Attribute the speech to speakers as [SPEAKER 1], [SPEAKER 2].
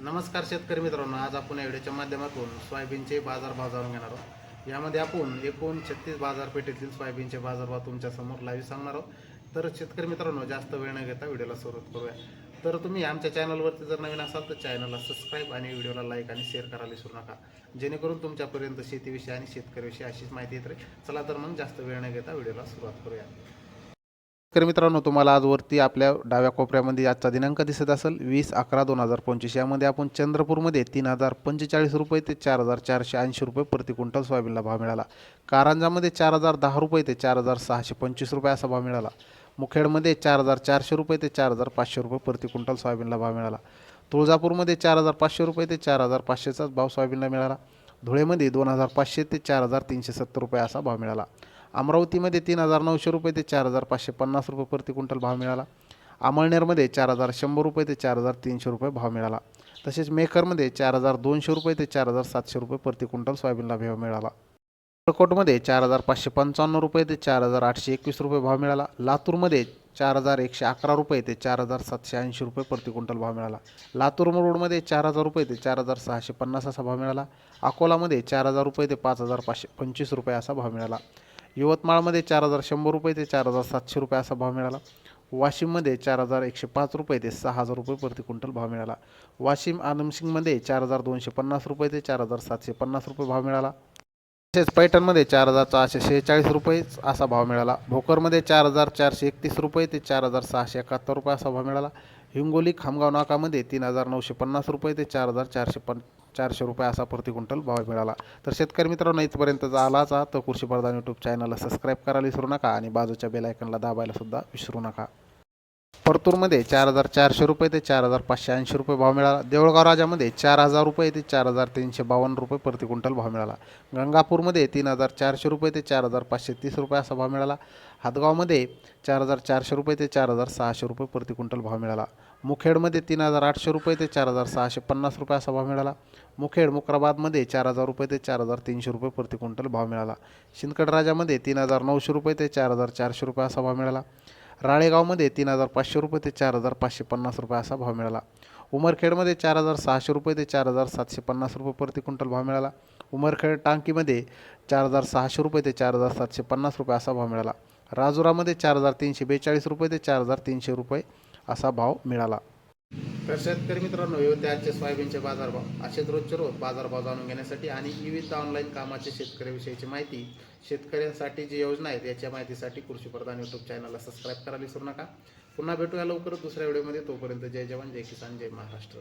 [SPEAKER 1] नमस्कार शेतकरी मित्रांनो आज आपण या व्हिडिओच्या माध्यमातून सोयाबीनचे बाजारभाव जाणून घेणार आहोत. यामध्ये आपण एकूण छत्तीस बाजारपेठेतील सोयाबीनचे बाजारभाव तुमच्यासमोर लाईव्ह सांगणार आहोत. तर शेतकरी मित्रांनो जास्त वेळ न घेता व्हिडिओला सुरुवात करूया. तर तुम्ही आमच्या चॅनलवरती जर नवीन असाल तर चॅनलला सबस्क्राईब आणि व्हिडिओला लाईक आणि शेअर करायला विसरू नका. जेणेकरून तुमच्यापर्यंत शेतीविषयी आणि शेतकऱ्याविषयी अशीच माहिती येत राहील. चला तर मग जास्त वेळ न घेता व्हिडिओला सुरुवात करूया. तर मित्रांनो तुम्हाला आजवरती आपल्या डाव्या कोपऱ्यामध्ये आजचा दिनांक दिसत असेल. वीस अकरा दोन हजार पंचवीस. यामध्ये आपण चंद्रपूरमध्ये तीन हजार पंचेचाळीस रुपये ते चार हजार चारशे ऐंशी रुपये प्रति क्विंटल सोयाबीनला भाव मिळाला. कारंजामध्ये चार हजार दहा रुपये ते चार हजार सहाशे पंचवीस रुपये असा भाव मिळाला. मुखेडमध्ये चार हजार चारशे रुपये ते चार हजार पाचशे रुपये प्रति क्विंटल सोयाबीनला भाव मिळाला. तुळजापूरमध्ये चार हजार पाचशे रुपये ते चार हजार पाचशेचाच भाव सोयाबीनला मिळाला. धुळेमध्ये दोन हजार पाचशे ते चार हजार तीनशे सत्तर रुपये असा भाव मिळाला. अमरावतीमध्ये तीन हजार नऊशे रुपये ते चार हजार पाचशे पन्नास रुपये प्रति क्विंटल भाव मिळाला अमळनेरमध्ये चार हजार शंभर रुपये ते चार हजार तीनशे रुपये भाव मिळाला तसेच मेकरमध्ये चार हजार दोनशे रुपये ते चार हजार सातशे रुपये प्रति क्विंटल सोयाबीनला भाव मिळाला अक्कलकोटमध्ये चार हजार पाचशे पंचावन्न रुपये ते चार हजार आठशे एकवीस रुपये भाव मिळाला लातूरमध्ये चार हजार एकशे अकरा रुपये ते चार हजार सातशे ऐंशी रुपये प्रति क्विंटल भाव मिळाला लातूर रोडमध्ये चार हजार रुपये ते चार हजार सहाशे पन्नास असा भाव मिळाला अकोलामध्ये चार हजार रुपये ते पाच हजार पाचशे पंचवीस रुपये असा भाव मिळाला यवतमाळमध्ये चार हजार शंभर रुपये ते चार हजार सातशे रुपये असा भाव मिळाला. वाशिममध्ये चार हजार एकशे पाच रुपये ते सहा हजार रुपये प्रति क्विंटल भाव मिळाला. वाशिम आनमसिंगमध्ये चार हजार दोनशे पन्नास रुपये ते चार हजार सातशे पन्नास रुपये भाव मिळाला. तसेच पैठणमध्ये चार हजार सहाशे शेहेचाळीस रुपये असा भाव मिळाला. भोकरमध्ये चार हजार चारशे एकतीस रुपये ते चार हजार सहाशे एकाहत्तर रुपये असा भाव मिळाला. हिंगोली खामगाव नाकामध्ये तीन हजार नऊशे पन्नास रुपये ते चार हजार चारशे पन चारशे रुपये असा प्रति क्विंटल भाव मिळाला. तर शेतकरी मित्रांनो इथपर्यंत आलाच तर कृषी प्रधान यूट्यूब चॅनलला सबस्क्राईब करायला विसरू नका आणि बाजूच्या बेलायकनला दाबायला सुद्धा विसरू नका. परतूरमध्ये चार हजार चारशे रुपये ते चार हजार पाचशे ऐंशी रुपये भाव मिळाला देऊळगाव राजामध्ये चार हजार रुपये ते चार हजार तीनशे बावन्न रुपये प्रति क्विंटल भाव मिळाला गंगापूरमध्ये तीन हजार चारशे रुपये ते चार हजार पाचशे तीस रुपये असा भाव मिळाला हातगावमध्ये चार हजार चारशे रुपये ते चार हजार सहाशे रुपये प्रति क्विंटल भाव मिळाला मुखेडमध्ये तीन हजार आठशे रुपये ते चार हजार सहाशे पन्नास रुपये असा भाव मिळाला मुखेड मुक्राबादमध्ये चार हजार रुपये ते चार हजार तीनशे रुपये प्रति क्विंटल भाव मिळाला शिंदखेड राजामध्ये तीन हजार नऊशे रुपये ते चार हजार चारशे रुपये असा भाव मिळाला राळेगावमध्ये तीन हजार पाचशे रुपये ते चार हजार पाचशे पन्नास रुपये असा भाव मिळाला. उमरखेडमध्ये चार हजार सहाशे रुपये ते चार हजार सातशे पन्नास रुपये प्रति क्विंटल भाव मिळाला. उमरखेड टांकीमध्ये चार हजार सहाशे रुपये ते चार हजार सातशे पन्नास रुपये असा भाव मिळाला. राजुरामध्ये चार हजार तीनशे बेचाळीस रुपये ते चार हजार तीनशे रुपये असा भाव मिळाला. तर शेतकरी मित्रांनो विविध होते आजचे सोयाबीनचे बाजारभाव. असेच रोजचे रोज बाजारभाव जाणून घेण्यासाठी आणि विविध ऑनलाईन कामाचे शेतकऱ्याविषयीची माहिती. शेतकऱ्यांसाठी जी योजना आहेत याच्या माहितीसाठी कृषी प्रधान यूट्यूब चॅनलला सबस्क्राईब करायला विसरू नका. पुन्हा भेटूया लवकरच दुसऱ्या व्हिडिओमध्ये तोपर्यंत जय जवान जय किसान जय महाराष्ट्र.